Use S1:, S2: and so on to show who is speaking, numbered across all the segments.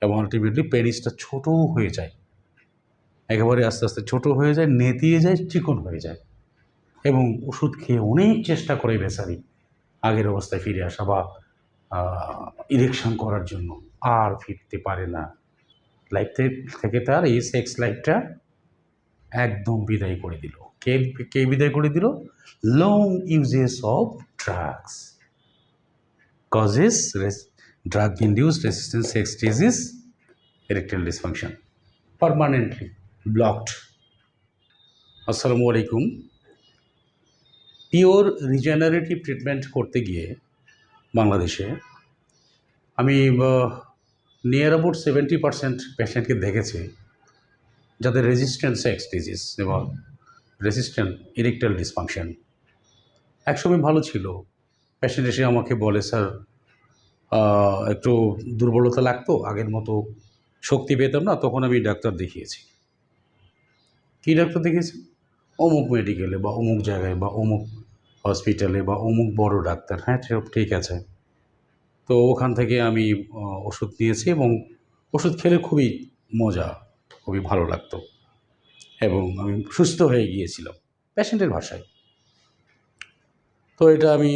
S1: এবং আলটিমেটলি পেনিসটা ছোটও হয়ে যায়। একেবারে আস্তে আস্তে ছোট হয়ে যায়, নেতিয়ে যায়, চিকন হয়ে যায়। এবং ওষুধ খেয়ে অনেক চেষ্টা করে বেচারি আগের অবস্থায় ফিরে আসা বা ইলেকশন করার জন্য। আর ফিরতে পারে না। লাইফ থেকে তার এই সেক্স লাইফটা একদম বিদায় করে দিল। কে কে বিদায় করে দিল? Long uses of drugs causes drug induced resistant sex disease, erectile dysfunction, permanently blocked. আসসালামু আলাইকুম পিওর রিজেনারেটিভ ট্রিটমেন্ট করতে গিয়ে বাংলাদেশে আমি নিয়ার অ্যাবাউট সেভেন্টি পার্সেন্ট পেশেন্টকে দেখেছি যাদের রেজিস্ট্যান্ট সেক্স ডিজিজ এবং রেজিস্ট্যান্ট ইরেকটাল ডিসফাংশন একসময় ভালো ছিল। পেশেন্ট এসে আমাকে বলে, স্যার একটু দুর্বলতা লাগতো, আগের মতো শক্তি পেতাম না, তখন আমি ডাক্তার দেখিয়েছি। কী ডাক্তার দেখিয়েছি? অমুক মেডিকেলে বা অমুক জায়গায় বা অমুক হসপিটালে বা অমুক বড় ডাক্তার হ্যাঁ ঠিক আছে। তো ওখান থেকে আমি ওষুধ নিয়েছি এবং ওষুধ খেলে খুবই মজা, খুবই ভালো লাগতো এবং আমি সুস্থ হয়ে গিয়েছিলাম পেশেন্টের ভাষায়। তো এটা আমি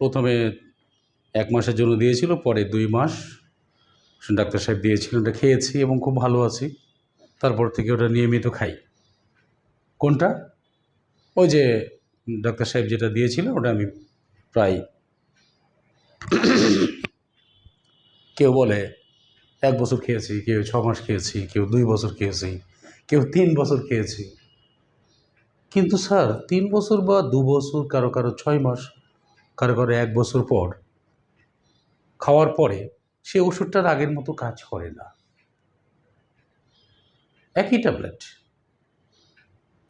S1: প্রথমে এক মাসের জন্য দিয়েছিল, পরে দুই মাস ডাক্তার সাহেব দিয়েছিলেন, ওটা খেয়েছি এবং খুব ভালো আছি। তারপর থেকে ওটা নিয়মিত খাই। কোনটা? ওই যে ডাক্তার সাহেব যেটা দিয়েছিল, ওটা আমি প্রায় কেউ বলে এক বছর খেয়েছি, কেউ ছ মাস খেয়েছি, কেউ দুই বছর খেয়েছি, কেউ তিন বছর খেয়েছি। কিন্তু স্যার, তিন বছর বা দু বছর, কারও কারও ছয় মাস, কারও কারও এক বছর পর খাওয়ার পরে সে ওষুধটার আগের মতো কাজ করে না। একই ট্যাবলেট।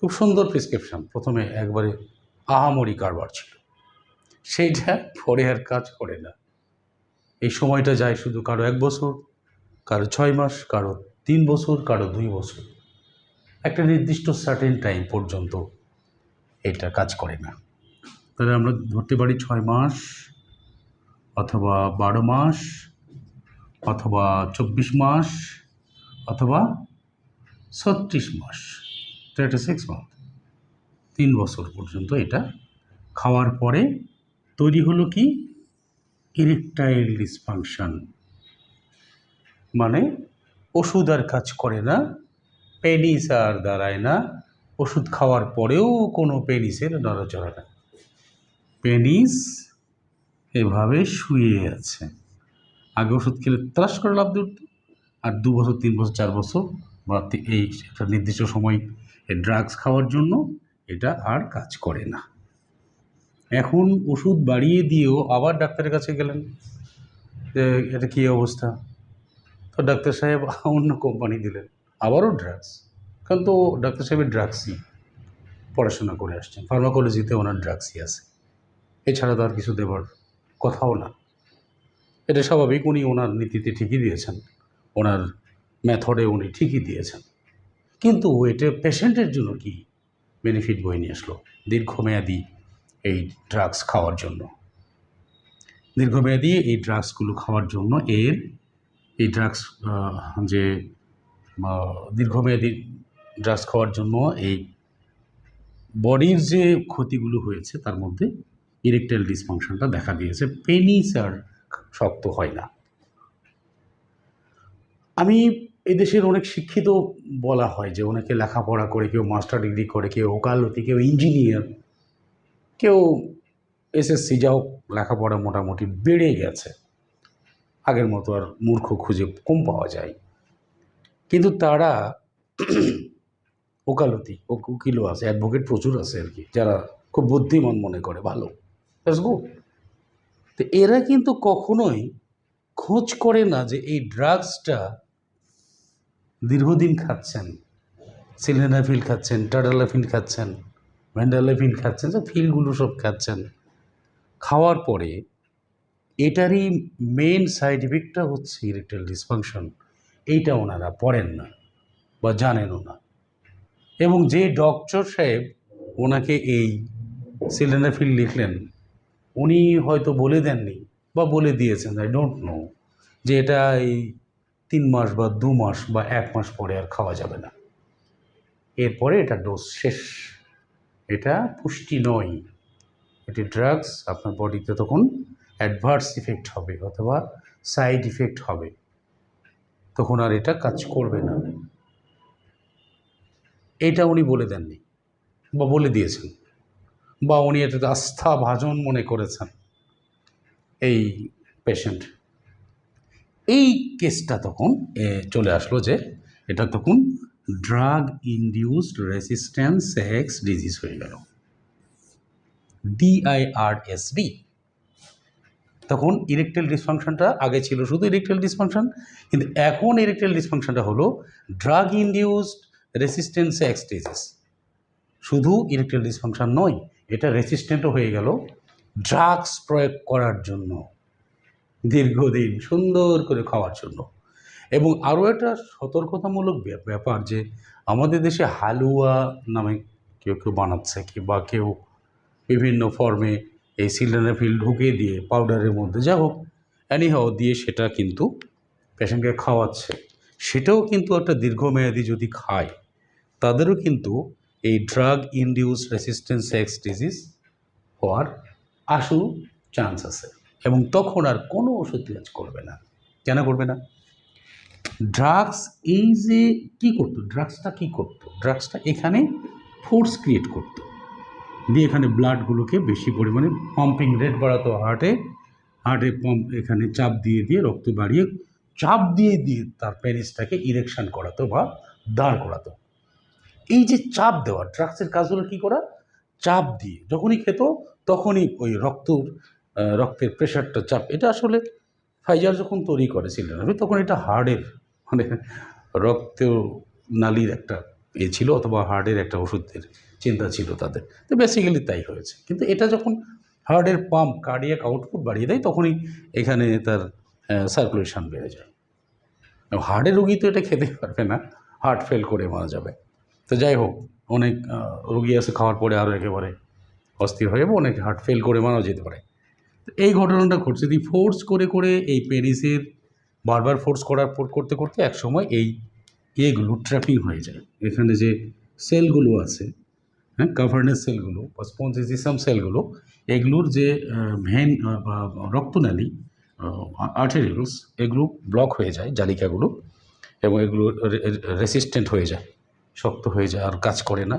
S1: খুব সুন্দর প্রেসক্রিপশন। প্রথমে একবারে আহামরি কারবার ছিল। সেইটা পরে আর কাজ করে না। এই সময়টা যায় শুধু কারও এক বছর, কারও ছয় মাস, কারও তিন বছর, কারও দুই বছর। একটা নির্দিষ্ট সার্টেন টাইম পর্যন্ত এটা কাজ করে না। তাহলে আমরা ধরতে পারি ছয় মাস অথবা বারো মাস, অথবা চব্বিশ মাস, অথবা ছত্রিশ মাস থার্টি সিক্স মান্থ তিন বছর পর্যন্ত এটা খাওয়ার পরে তৈরি হলো কি? ইরেকটাইল ডিসফাংশন মানে ওষুধ আর কাজ করে না পেনিস আর দাঁড়ায় না, ওষুধ খাওয়ার পরেও কোনো পেনিসের নড়াচড়া না পেনিস এভাবে শুয়ে আছে। আগে ওষুধ খেলে ত্রাস করে লাভ ধরত আর দু বছর, তিন বছর, চার বছর বা এই একটা নির্দিষ্ট সময় এই ড্রাগস খাওয়ার জন্য এটা আর কাজ করে না। এখন ওষুধ বাড়িয়ে দিয়েও আবার ডাক্তারের কাছে গেলেন যে, এটা কী অবস্থা? তো ডাক্তার সাহেব অন্য কোম্পানি দিলেন। আবারও ড্রাগস কারণ তো ডাক্তার সাহেবের ড্রাগসই পড়াশোনা করে আসছেন। ফার্মাকোলজিতে ওনার ড্রাগসই আছে। এছাড়া তো আর কিছু দেবার কথাও না। এটা স্বাভাবিক, উনি ওনার নীতিতে ঠিকই দিয়েছেন। ওনার মেথডে উনি ঠিকই দিয়েছেন। কিন্তু এটা পেশেন্টের জন্য কি বেনিফিট বয়ে নিয়ে আসলো? দীর্ঘমেয়াদী এই ড্রাগস খাওয়ার জন্য। দীর্ঘমেয়াদী এই ড্রাগসগুলো খাওয়ার জন্য এর এই ড্রাগস যে দীর্ঘমেয়াদী ড্রাগস খাওয়ার জন্য এই বডির যে ক্ষতিগুলো হয়েছে তার মধ্যে ইরেকটাইল ডিসফাংশনটা দেখা দিয়েছে। পেনিস আর শক্ত হয় না। আমি এই দেশের অনেক শিক্ষিত বলা হয় যে, অনেকে লেখাপড়া করে, কেউ মাস্টার ডিগ্রি করে, কেউ ওকালতি, কেউ ইঞ্জিনিয়ার কেউ এসএসসি যা হোক, লেখাপড়া মোটামুটি বেড়ে গেছে। আগের মতো আর মূর্খ খুঁজে কম পাওয়া যায়। কিন্তু তারা ওকালতি উকিলও আছে অ্যাডভোকেট প্রচুর আছে আর কি, যারা খুব বুদ্ধিমান মনে করে, ভালো। দ্যাটস গুড তো এরা কিন্তু কখনোই খোঁজ করে না যে এই ড্রাগসটা দীর্ঘদিন খাচ্ছেন। সিলেনাফিল খাচ্ছেন টাডালাফিল খাচ্ছেন ভ্যান্ডালাফিল খাচ্ছেন, যে ফিলগুলো সব খাচ্ছেন। খাওয়ার পরে এটারই মেন সাইড ইফেক্টটা হচ্ছে ইরেকটাইল ডিসফাংশন এইটা ওনারা পড়েন না বা জানেনও না। এবং যে ডক্টর সাহেব ওনাকে এই সিলেনাফিল লিখলেন উনি হয়তো বলে দেননি বা বলে দিয়েছেন আই ডোন্ট নো যে এটা এই তিন মাস বা দু মাস বা এক মাস পরে আর খাওয়া যাবে না। এরপরে এটা ডোজ শেষ। এটা পুষ্টি নয়। এটি ড্রাগস আপনার বডিতে তখন অ্যাডভার্স ইফেক্ট হবে অথবা সাইড ইফেক্ট হবে। তখন আর এটা কাজ করবে না। এটা উনি বলে দেননি বা বলে দিয়েছেন। বা উনি এটা আস্থা, ভাজন মনে করেছেন এই পেশেন্ট এই কেসটা তখন চলে আসলো যে এটা তখন drug induced resistance sex disease হয়ে গেল। ডিআইআরএসডি তখন ইরেকটেল ডিসফাংশনটা আগে ছিল শুধু ইরেকটেল ডিসফাংশন কিন্তু এখন ইরেকটেল ডিসফাংশনটা হলো drug induced resistance sex disease শুধু ইরেকটেল ডিসফাংশন নয় এটা রেসিস্ট্যান্টও হয়ে গেল। ড্রাগস প্রয়োগ করার জন্য, দীর্ঘদিন সুন্দর করে খাওয়ার জন্য। এবং আরও একটা সতর্কতামূলক ব্যাপ- ব্যাপার যে, আমাদের দেশে হালুয়া নামে কেউ কেউ বানাচ্ছে কি বা কেউ বিভিন্ন ফর্মে এই সিলিন্ডারফিল ঢুকিয়ে দিয়ে পাউডারের মধ্যে, যা হোক অ্যানিহাও দিয়ে সেটা কিন্তু পেশেন্টকে খাওয়াচ্ছে। সেটাও কিন্তু একটা দীর্ঘমেয়াদী যদি খায়, তাদেরও কিন্তু এই drug induce resistance sex disease হওয়ার আশু চান্স আছে। এবং তখন আর কোনো ওষুধ কাজ করবে না। কেন করবে না? ড্রাগস এই যে কী করতো? ড্রাগসটা কী করতো? ড্রাগসটা এখানে ফোর্স ক্রিয়েট করতো। দিয়ে এখানে ব্লাডগুলোকে বেশি পরিমাণে পাম্পিং রেট বাড়াতো হার্টে হার্টে পাম্প এখানে চাপ দিয়ে দিয়ে রক্ত বাড়িয়ে, চাপ দিয়ে দিয়ে তার প্যারিসটাকে ইরেকশন করাতো বা দাঁড় করাতো। এই যে চাপ দেওয়া ড্রাগসের কাজ হলো কী করা? চাপ দিয়ে, যখনই খেত তখনই ওই রক্তর রক্তের প্রেশারটা চাপ। এটা আসলে ফাইজার যখন তৈরি করে সিলিন্ডার তখন এটা হার্টের মানে রক্ত নালীর একটা এ ছিল অথবা হার্টের একটা ওষুধের চিন্তা ছিল তাদের। তো বেসিক্যালি তাই হয়েছে। কিন্তু এটা যখন হার্টের পাম্প কার্ডিয়াক আউটপুট বাড়িয়ে দেয়, তখনই এখানে তার সার্কুলেশন বেড়ে যায়। হার্টের রোগী তো এটা খেতে পারবে না হার্ট ফেল করে মারা যাবে। তো যাই হোক, অনেক রোগী আছে, খাওয়ার পরে আরও একেবারে অস্থির হয়ে যাবে, অনেক হার্ট ফেল করে মারাও যেতে পারে। এই ঘটনাটা ঘটছে, যদি ফোর্স করে করে এই পেরিসের বারবার ফোর্স করার পর, করতে করতে একসময় এই এগুলো ট্র্যাপিং হয়ে যায়। এখানে যে সেলগুলো আছে হ্যাঁ কাভার্নেস সেলগুলো বা স্পঞ্জিসিসাম সেলগুলো এগুলোর যে ভেন বা রক্তনালী আর্টেরিয়ালস এগুলো ব্লক হয়ে যায়, জালিকাগুলো, এবং এগুলো রেসিস্ট্যান্ট হয়ে যায়। শক্ত হয়ে যায় আর কাজ করে না,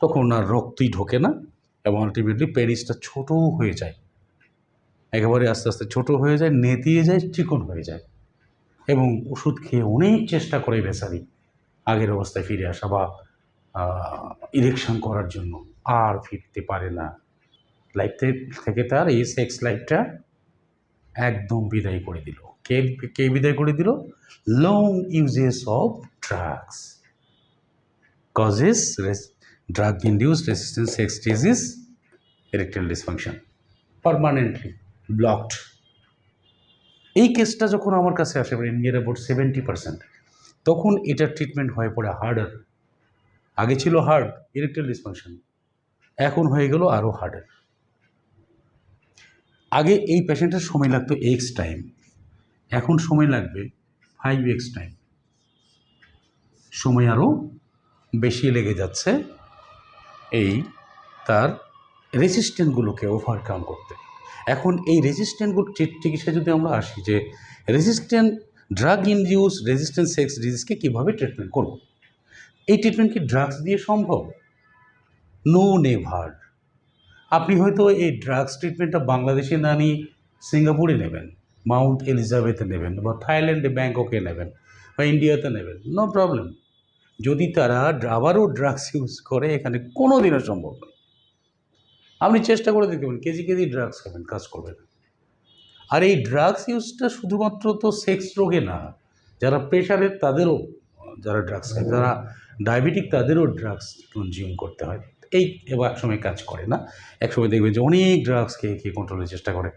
S1: তখন আর রক্তই ঢোকে না এবং আলটিমেটলি পেরিসটা ছোটো হয়ে যায়। একেবারে আস্তে আস্তে ছোট হয়ে যায়, নেতিয়ে যায়, চিকন হয়ে যায় এবং ওষুধ খেয়ে অনেক চেষ্টা করে বেচারি আগের অবস্থায় ফিরে আসা বা ইলেকশন করার জন্য আর ফিরতে পারে না। লাইফ থেকে তার এই সেক্স লাইফটা একদম বিদায় করে দিল। কে কে বিদায় করে দিল? Long uses of drugs drug induce resistance sex disease erectile dysfunction permanently blocked এই কেসটা যখন আমার কাছে আসে মানে নিয়ার অ্যাবাউট সেভেন্টি পার্সেন্ট তখন এটার ট্রিটমেন্ট হয়ে পড়ে হার্ডার আগে ছিল হার্ড ইরেকটাইল ডিসফাংশন এখন হয়ে গেল আরও হার্ডার আগে এই পেশেন্টের সময় লাগতো এক্স টাইম এখন সময় লাগবে ফাইভ এক্স টাইম সময় আরও বেশি লেগে যাচ্ছে এই তার রেসিস্ট্যান্টগুলোকে ওভারকাম করতে। এখন এই রেসিস্ট্যান্টগুলো চিকিৎসা যদি আমরা আসি যে resistant drug induce resistant sex ডিজিজকে কীভাবে ট্রিটমেন্ট করব? এই ট্রিটমেন্ট কি ড্রাগস দিয়ে সম্ভব? নো নেভার আপনি হয়তো এই ড্রাগস ট্রিটমেন্টটা বাংলাদেশে না নিয়ে সিঙ্গাপুরে নেবেন, মাউন্ট এলিজাবেথে নেবেন বা থাইল্যান্ডে ব্যাংককে নেবেন বা ইন্ডিয়াতে নেবেন নো প্রবলেম যদি তারা আবারও ড্রাগস ইউজ করে, এখানে কোনো দিনও সম্ভব নয়। আপনি চেষ্টা করে দেখতে পারেন, কেজি কেজি ড্রাগস খাবেন, কাজ করবে না। আর এই ড্রাগস ইউজটা শুধুমাত্র তো সেক্স রোগে না, যারা প্রেশারের তাদেরও, যারা ড্রাগস খায়, যারা ডায়াবেটিক তাদেরও ড্রাগস কনজিউম করতে হয়। এই এবার একসময় কাজ করে না। একসময় দেখবেন যে অনেক ড্রাগস খেয়ে খেয়ে কন্ট্রোলের চেষ্টা করে।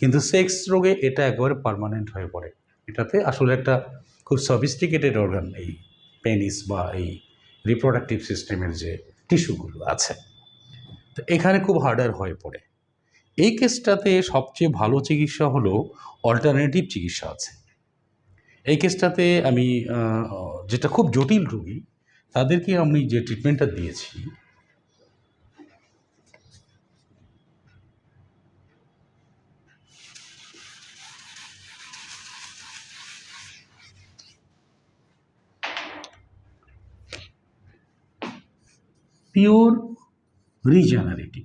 S1: কিন্তু সেক্স রোগে এটা একেবারে পার্মানেন্ট হয়ে পড়ে। এটাতে আসলে একটা খুব সফিস্টিকেটেড অর্গান এই পেনিস বা এই রিপ্রোডাক্টিভ সিস্টেমের যে টিস্যুগুলো আছে। তো এখানে খুব হার্ডার হয়ে পড়ে। এই কেসটাতে সবচেয়ে ভালো চিকিৎসা হলো অল্টারনেটিভ চিকিৎসা আছে। এই কেসটাতে আমি যেটা খুব জটিল রুগী, তাদেরকে আমি যে ট্রিটমেন্টটা দিয়েছি পিওর রিজেনারেটিভ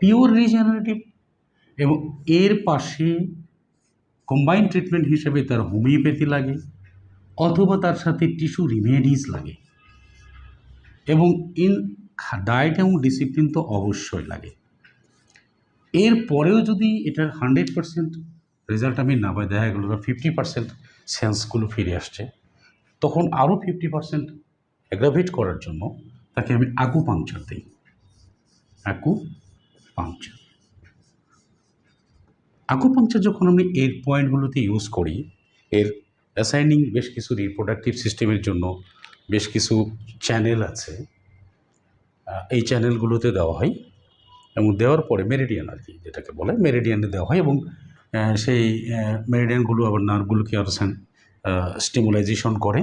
S1: পিওর রিজেনারেটিভ এবং এর পাশে কম্বাইন ট্রিটমেন্ট হিসেবে তার হোমিওপ্যাথি লাগে, অথবা তার সাথে টিস্যু রিমেডিস লাগে, এবং ইন ডায়েট এবং ডিসিপ্লিন তো অবশ্যই লাগে। এর পরেও যদি এটার হান্ড্রেড পার্সেন্ট রেজাল্ট আমি না পাই, দেখা গেলো ফিফটি পার্সেন্ট সেন্সগুলো ফিরে আসছে। তখন আরও ফিফটি পার্সেন্ট অ্যাগ্রাভেট করার জন্য তাকে আমি আগু পাংচার দিই। আগু পাংচার আকু পাংচার যখন আমি এর পয়েন্টগুলোতে ইউজ করি, এর অ্যাসাইনিং বেশ কিছু রিপ্রোডাক্টিভ সিস্টেমের জন্য বেশ কিছু চ্যানেল আছে। এই চ্যানেলগুলোতে দেওয়া হয় এবং দেওয়ার পরে মেরিডিয়ান আর কি, যেটাকে বলে মেরিডিয়ানে দেওয়া হয় এবং সেই মেরিডিয়ানগুলো আবার নার্ভগুলোকে আরও স্টিমুলাইজেশন করে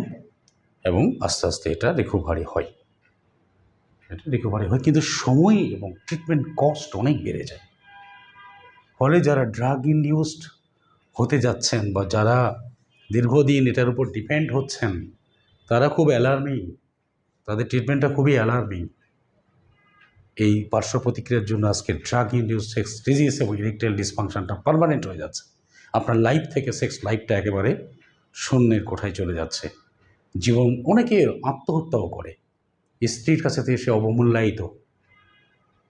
S1: এবং আস্তে আস্তে এটা রিকভারি হয়। এটা রিকভারি হয়, কিন্তু সময় এবং ট্রিটমেন্ট কস্ট অনেক বেড়ে যায়। ফলে যারা ড্রাগ ইনডিউসড হতে যাচ্ছেন বা যারা দীর্ঘদিন এটার উপর ডিপেন্ড হচ্ছেন, তারা খুব অ্যালার্মিং তাদের ট্রিটমেন্টটা খুবই অ্যালার্মিং এই পার্শ্ব প্রতিক্রিয়ার জন্য আজকে ড্রাগ ইনডিউস সেক্স ডিজিজ এবং ইরেকটাইল ডিসফাংশনটা পারমানেন্ট হয়ে যাচ্ছে। আপনার লাইফ থেকে সেক্স লাইফটা একেবারে শূন্যের কোঠায় চলে যাচ্ছে। জীবন অনেকে আত্মহত্যাও করে। স্ত্রীর কাছে থেকে সে অবমূল্যায়িত।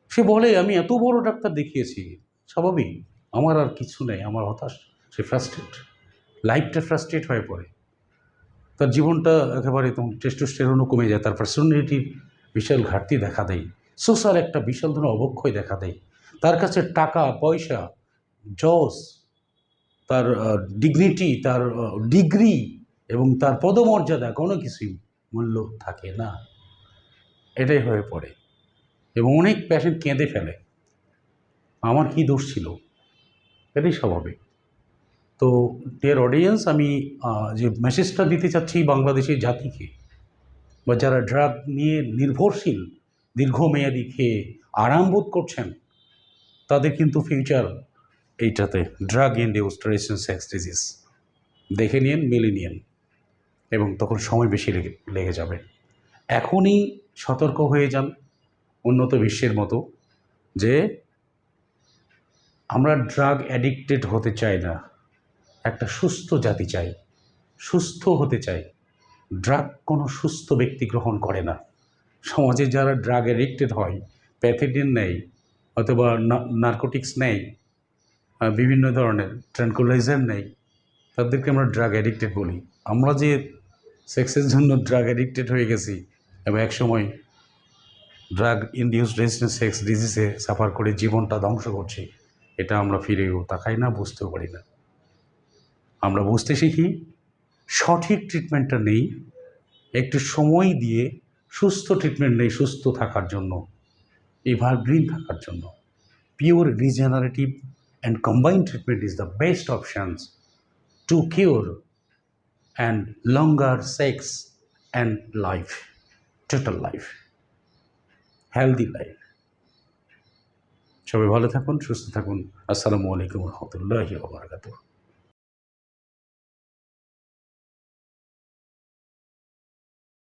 S1: সে বলে, আমি এত বড় ডাক্তার দেখিয়েছি। স্বাভাবিক, আমার আর কিছু নেই। আমার হতাশ। সে ফ্রাস্ট্রেট লাইফটা ফ্রাস্ট্রেট হয়ে পড়ে। তার জীবনটা একেবারে টেস্টোস্টেরনও কমে যায়। তার পার্সোনালিটির বিশাল ঘাটতি দেখা দেয়। সোশ্যাল একটা বিশাল ধরনের অবক্ষয় দেখা দেয়। তার কাছে টাকা, পয়সা জস তার ডিগনিটি তার ডিগ্রি এবং তার পদমর্যাদা কোনো কিছুই মূল্য থাকে না। এটাই হয়ে পড়ে। এবং অনেক প্যাশেন্ট কেঁদে ফেলে। আমার কি দোষ ছিল? এটাই স্বাভাবিক। তো ডিয়ার অডিয়েন্স আমি যে মেসেজটা দিতে চাচ্ছি বাংলাদেশের জাতিকে বা যারা ড্রাগ নিয়ে নির্ভরশীল, দীর্ঘমেয়াদী খেয়ে আরাম বোধ করছেন, তাদের কিন্তু ফিউচার এইটাতে drug induced resistant sex disease দেখে নিন, মিলে নিন। এবং তখন সময় বেশি লেগে লেগে যাবে। এখনই সতর্ক হয়ে যান উন্নত বিশ্বের মতো যে আমরা ড্রাগ অ্যাডিক্টেড হতে চাই না। একটা সুস্থ জাতি চাই, সুস্থ হতে চাই। ড্রাগ কোনো সুস্থ ব্যক্তি গ্রহণ করে না। সমাজে যারা ড্রাগ অ্যাডিক্টেড হয় প্যাথেডিন নেয় অথবা নার্কোটিক্স নেয় বিভিন্ন ধরনের ট্রানকুলাইজার নেই। তাদেরকে আমরা ড্রাগ অ্যাডিক্টেড বলি। আমরা যে সেক্সের জন্য ড্রাগ অ্যাডিক্টেড হয়ে গেছি এবং একসময় ড্রাগ ইনডিউস রেজিস্ট্যান্ট সেক্স ডিজিজে সাফার করে জীবনটা ধ্বংস করছি, এটা আমরা ফিরেও তাকাই না, বুঝতেও পারি না। আমরা বুঝতে শিখি, সঠিক ট্রিটমেন্টটা নেই, একটু সময় দিয়ে সুস্থ ট্রিটমেন্ট নেই, সুস্থ থাকার জন্য এভারগ্রিন থাকার জন্য pure regenerative and combined treatment is the best options to cure and longer sex and life total life healthy life সবাই ভালো থাকুন, সুস্থ থাকুন। আসসালামু আলাইকুম রহমতুল্লাহি ওবরাকাতুহ